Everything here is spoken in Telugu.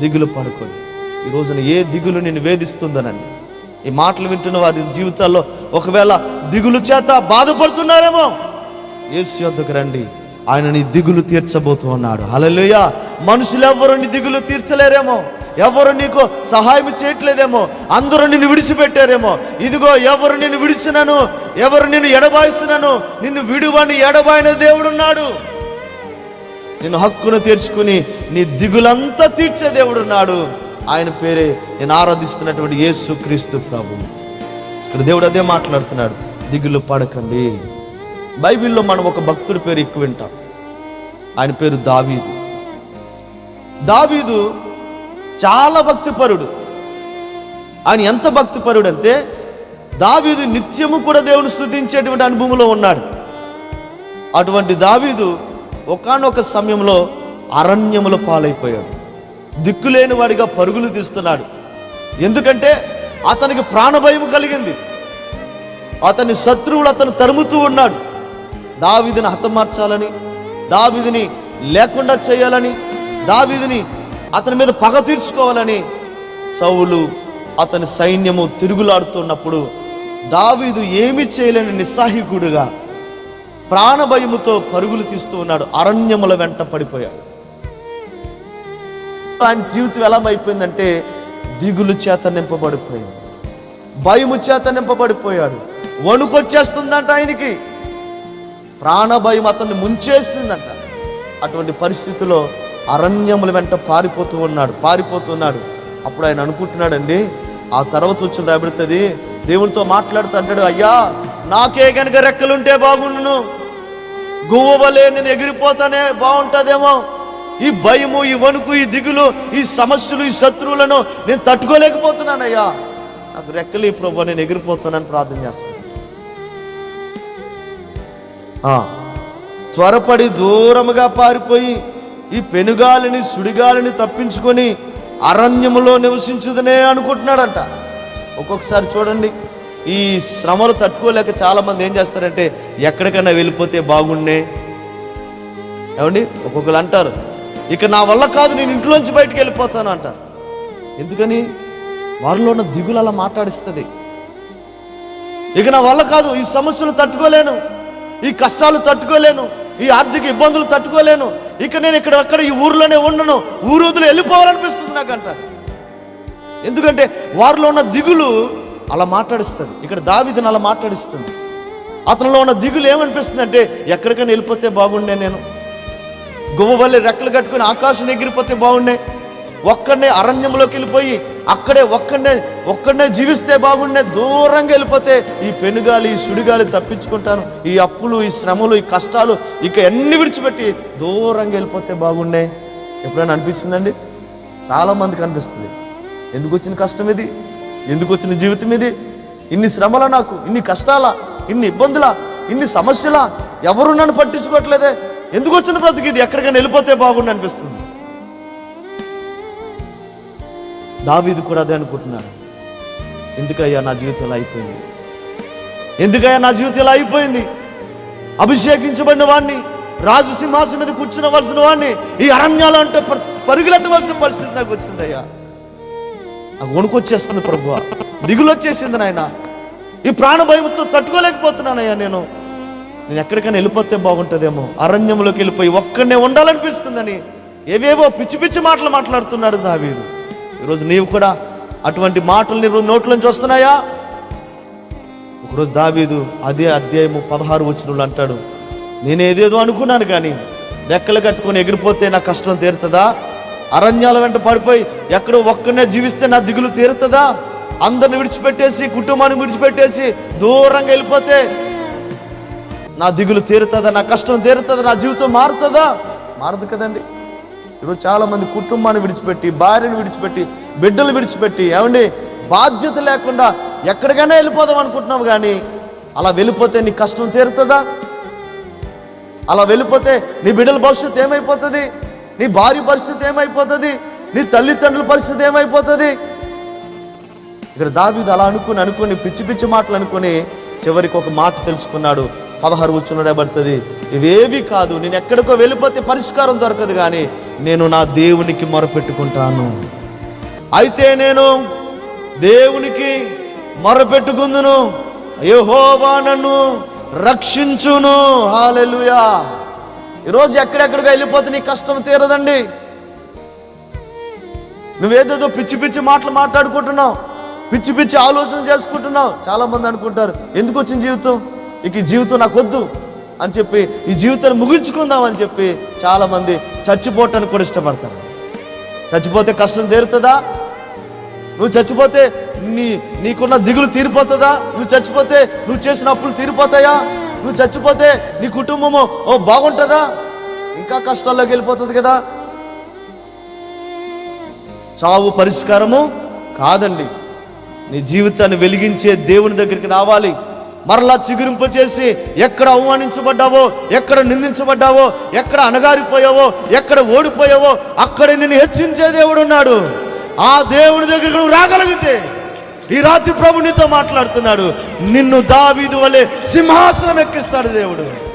దిగులు పడుకొని. ఈ రోజున ఏ దిగులు నేను వేధిస్తుందనండి ఈ మాటలు వింటున్న వారి జీవితాల్లో ఒకవేళ దిగులు చేత బాధపడుతున్నారేమో? యేసు యొద్దకు రండి. ఆయన నీ దిగులు తీర్చబోతూ ఉన్నాడు హల్లెలూయా! మనుషులు ఎవరు నీ దిగులు తీర్చలేరేమో? ఎవరు నీకు సహాయం చేయట్లేదేమో? అందరూ నిన్ను విడిచిపెట్టారేమో? ఇదిగో ఎవరు నిన్ను విడిచినను? ఎవరు నిన్ను ఎడబాయిస్తున్నాను నిన్ను విడువని ఎడబాయిన దేవుడున్నాడు. నేను హక్కును తీర్చుకుని నీ దిగులంతా తీర్చే దేవుడున్నాడు ఆయన పేరే నేను ఆరాధిస్తున్నటువంటి యేసు క్రీస్తు ప్రభు. ఇక్కడ దేవుడు అదే మాట్లాడుతున్నాడు. దిగులు పడకండి. బైబిల్లో మనం ఒక భక్తుడి పేరు ఎక్కువ వింటాం. ఆయన పేరు దావీదు. దావీదు చాలా భక్తిపరుడు. ఆయన ఎంత భక్తిపరుడు అంటే దావీదు నిత్యము కూడా దేవుని స్థుతించేటువంటి అనుభవంలో ఉన్నాడు. అటువంటి దావీదు ఒకానొక సమయంలో అరణ్యముల పాలైపోయాడు. దిక్కులేని వాడిగా పరుగులు తీస్తున్నాడు. ఎందుకంటే అతనికి ప్రాణభయం కలిగింది. అతని శత్రువులు అతను తరుముతూ ఉన్నాడు. దావిదిని హతమార్చాలని దావిదిని లేకుండా చేయాలని దావిదిని అతని మీద పగ తీర్చుకోవాలని సౌలు అతని సైన్యము తిరుగులాడుతున్నప్పుడు దావీదు ఏమి చేయలేని నిస్సాహికుడుగా ప్రాణభయముతో పరుగులు తీస్తూ ఉన్నాడు. అరణ్యముల వెంట పడిపోయాడు. ఆయన జీవితం ఎలా అయిపోయిందంటే దిగులు చేత నింపబడిపోయింది. భయము చేత నింపబడిపోయాడు. వణుకొచ్చేస్తుందంట ఆయనకి. ప్రాణభయం అతన్ని ముంచేస్తుందంట అటువంటి పరిస్థితిలో అరణ్యముల వెంట పారిపోతూ ఉన్నాడు. పారిపోతున్నాడు అప్పుడు ఆయన అనుకుంటున్నాడండి ఆ తర్వాత వచ్చిన రాబడుతుంది దేవునితో మాట్లాడుతూ అంటాడు అయ్యా నాకే కనుక రెక్కలుంటే బాగుండును. గువ్వవలే నేను ఎగిరిపోతానే బాగుంటుందేమో. ఈ భయము ఈ వణుకు ఈ దిగులు ఈ సమస్యలు ఈ శత్రువులను నేను తట్టుకోలేకపోతున్నానయ్యా. నాకు రెక్కలు ఈ ప్రభు నేను ఎగిరిపోతానని ప్రార్థన చేస్తాను. త్వరపడి దూరముగా పారిపోయి ఈ పెనుగాలిని సుడిగాలిని తప్పించుకొని అరణ్యములో నివసించుదనే అనుకుంటున్నాడంట. ఒక్కొక్కసారి చూడండి. ఈ శ్రమలు తట్టుకోలేక చాలా మంది ఏం చేస్తారంటే ఎక్కడికైనా వెళ్ళిపోతే బాగుండే. ఏమండి? ఒక్కొక్కరు అంటారు ఇక నా వల్ల కాదు నేను ఇంట్లోంచి బయటికి వెళ్ళిపోతాను అంటారు. ఎందుకని? వారిలో ఉన్న దిగులు అలా మాట్లాడిస్తుంది. ఇక నా వల్ల కాదు ఈ సమస్యలు తట్టుకోలేను ఈ కష్టాలు తట్టుకోలేను ఈ ఆర్థిక ఇబ్బందులు తట్టుకోలేను ఇక నేను ఇక్కడ అక్కడ ఈ ఊర్లోనే ఉండను ఊరు వదిలి వెళ్ళిపోవాలనిపిస్తుంది నాకు ఎందుకంటే వారిలో ఉన్న దిగులు అలా మాట్లాడిస్తుంది. ఇక్కడ దావిదని అలా మాట్లాడిస్తుంది. అతనిలో ఉన్న దిగులు ఏమనిపిస్తుంది అంటే ఎక్కడికైనా వెళ్ళిపోతే బాగుండే నేను. గువ్వవల్లి రెక్కలు కట్టుకుని ఆకాశం ఎగిరిపోతే బాగుండే. ఒక్కడనే అరణ్యంలోకి వెళ్ళిపోయి అక్కడే ఒక్కడనే ఒక్కడనే జీవిస్తే బాగుండే. దూరంగా వెళ్ళిపోతే ఈ పెనుగాలి ఈ సుడిగాలి తప్పించుకుంటాను. ఈ అప్పులు ఈ శ్రమలు ఈ కష్టాలు ఇక అన్ని విడిచిపెట్టి దూరంగా వెళ్ళిపోతే బాగుండే. ఎప్పుడైనా అనిపించిందండి? చాలా మందికి అనిపిస్తుంది. ఎందుకు వచ్చిన కష్టం ఇది? ఎందుకు వచ్చిన జీవితం ఇది? ఇన్ని శ్రమలా నాకు ఇన్ని కష్టాలా ఇన్ని ఇబ్బందుల ఇన్ని సమస్యలా ఎవరు నన్ను పట్టించుకోవట్లేదే? ఎందుకు వచ్చిన బ్రతికి ఇది? ఎక్కడికైనా వెళ్ళిపోతే బాగుండు అనిపిస్తుంది. దావీది కూడా అదే అనుకుంటున్నాడు. ఎందుకయ్యా నా జీవితం ఇలా అయిపోయింది? ఎందుకయ్యా నా జీవితం ఇలా అయిపోయింది? అభిషేకించబడిన వాడిని రాజు సింహాసనం మీద కూర్చునవలసిన వాడిని ఈ అరణ్యాలు అంటే పరుగులెట్టవలసిన పరిస్థితి నాకు వచ్చిందయ్యా. నాకు వణుకొచ్చేస్తుంది ప్రభు దిగులు వచ్చేసింది నాయన. ఈ ప్రాణ భయంతో తట్టుకోలేకపోతున్నానయ్యా నేను. నేను ఎక్కడికైనా వెళ్ళిపోతే బాగుంటుందేమో. అరణ్యంలోకి వెళ్ళిపోయి ఒక్కడనే ఉండాలనిపిస్తుందని ఏవేవో పిచ్చి పిచ్చి మాటలు మాట్లాడుతున్నాడు దావీదు. ఈరోజు నీవు కూడా అటువంటి మాటలు నీ నోట్లోంచి వస్తున్నాయా? ఒకరోజు దావీదు అదే అధ్యాయము పదహారు వచ్చినప్పుడు అంటాడు నేనేదేదో అనుకున్నాను కానీ రెక్కలు కట్టుకొని ఎగిరిపోతే నా కష్టం తీరుతుందా? అరణ్యాల వెంట పడిపోయి ఎక్కడో ఒక్కనే జీవిస్తే నా దిగులు తీరుతుందా? అందరిని విడిచిపెట్టేసి కుటుంబాన్ని విడిచిపెట్టేసి దూరంగా వెళ్ళిపోతే నా దిగులు తీరుతుందా? నా కష్టం తీరుతుందా? నా జీవితం మారుతుందా? మారదు కదండి. ఇప్పుడు చాలామంది కుటుంబాన్ని విడిచిపెట్టి భార్యను విడిచిపెట్టి బిడ్డలు విడిచిపెట్టి ఏమండి? బాధ్యత లేకుండా ఎక్కడికైనా వెళ్ళిపోదాం అనుకుంటున్నావు కానీ అలా వెళ్ళిపోతే నీ కష్టం తీరుతుందా? అలా వెళ్ళిపోతే నీ బిడ్డల భవిష్యత్తు ఏమైపోతుంది? నీ భార్య పరిస్థితి ఏమైపోతుంది? నీ తల్లిదండ్రుల పరిస్థితి ఏమైపోతుంది? ఇక్కడ దావీదు అలా అనుకుని అనుకుని పిచ్చి పిచ్చి మాటలు అనుకుని చివరికి ఒక మాట తెలుసుకున్నాడు. పదహారు వచ్చునబడుతుంది ఇవేవి కాదు నేను ఎక్కడికో వెళ్ళిపోతే పరిష్కారం దొరకదు కానీ నేను నా దేవునికి మొరపెట్టుకుంటాను. అయితే నేను దేవునికి మొరపెట్టుకుందును యహోవా నన్ను రక్షించును. హాలెలుయా. ఈరోజు ఎక్కడెక్కడికి వెళ్ళిపోతే నీ కష్టం తీరదండి. నువ్వేదేదో పిచ్చి పిచ్చి మాటలు మాట్లాడుకుంటున్నావు పిచ్చి పిచ్చి ఆలోచన చేసుకుంటున్నావు. చాలా మంది అనుకుంటారు ఎందుకు వచ్చిన జీవితం? ఇక ఈ జీవితం నాకు వద్దు అని చెప్పి ఈ జీవితాన్ని ముగించుకుందాం అని చెప్పి చాలా మంది చచ్చిపోవటానికి కూడా ఇష్టపడతారు. చచ్చిపోతే కష్టం తీరుతుందా? నువ్వు చచ్చిపోతే నీ నీకున్న దిగులు తీరిపోతుందా? నువ్వు చచ్చిపోతే నువ్వు చేసిన అప్పులు తీరిపోతాయా? నువ్వు చచ్చిపోతే నీ కుటుంబము ఓ బాగుంటుందా? ఇంకా కష్టాల్లోకి వెళ్ళిపోతుంది కదా? చావు పరిష్కారము కాదండి. నీ జీవితాన్ని వెలిగించే దేవుని దగ్గరికి రావాలి. మరలా చిగురింపు చేసి ఎక్కడ అవమానించబడ్డావో ఎక్కడ నిందించబడ్డావో ఎక్కడ అణగారిపోయావో ఎక్కడ ఓడిపోయావో అక్కడ నిన్ను హెచ్చించే దేవుడు ఉన్నాడు. ఆ దేవుని దగ్గరికి నువ్వు రాగలిగితే ఈ రాత్రి ప్రభు నీతో మాట్లాడుతున్నాడు. నిన్ను దావీదు వలె సింహాసనం ఎక్కిస్తాడు దేవుడు.